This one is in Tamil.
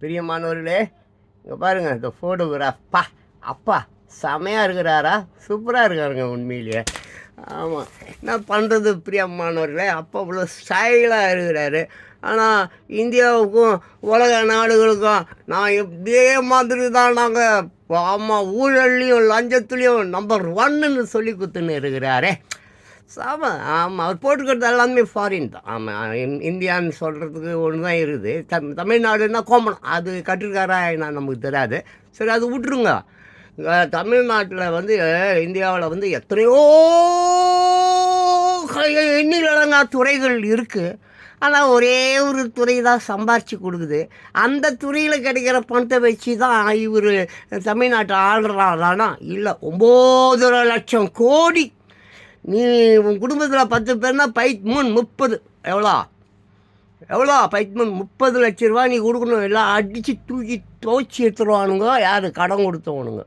பிரியமானவர்களே இங்கே பாருங்கள் இந்த ஃபோட்டோகிராஃப் பா அப்பா செமையாக இருக்கிறாரா? சூப்பராக இருக்காருங்க உண்மையிலேயே. ஆமாம் என்ன பண்ணுறது பிரியமானவர்களே அப்பா இவ்வளோ ஸ்டைலாக இருக்கிறாரு. ஆனால் இந்தியாவுக்கும் உலக நாடுகளுக்கும் நான் இதே மாதிரி தான் நாங்கள் ஆமாம் ஊழல்லையும் லஞ்சத்துலேயும் நம்பர் ஒன்னுன்னு சொல்லி கொடுத்துன்னு இருக்கிறாரே. ஆமாம் ஆமாம் அவர் போட்டுக்கிறது எல்லாமே ஃபாரின் தான். ஆமாம் இந்தியான்னு சொல்கிறதுக்கு ஒன்று தான் இருக்குது. தம் தமிழ்நாடுன்னா கோமணம் அது கட்டிருக்காரா நான் நமக்கு தெரியாது. சரி அது விட்டுருங்க. தமிழ்நாட்டில் வந்து இந்தியாவில் வந்து எத்தனையோ எண்ணிலடங்கா துறைகள் இருக்குது ஆனால் ஒரே ஒரு துறை தான் சம்பாரித்து கொடுக்குது. அந்த துறையில் கிடைக்கிற பணத்தை வச்சு தான் இவர் தமிழ்நாட்டை ஆள்றாரானா இல்லை ஒம்பது லட்சம் கோடி நீ உன் குடும்பத்தில் பத்து பேர்னா பைத்மூன் முப்பது. எவ்வளோ? எவ்வளோ? பைத்மூன் முப்பது லட்ச ரூபா நீ கொடுக்கணும். எல்லாம் அடித்து தூக்கி துவச்சி எடுத்துருவானுங்க. யார்? கடன் கொடுத்தவனுங்க.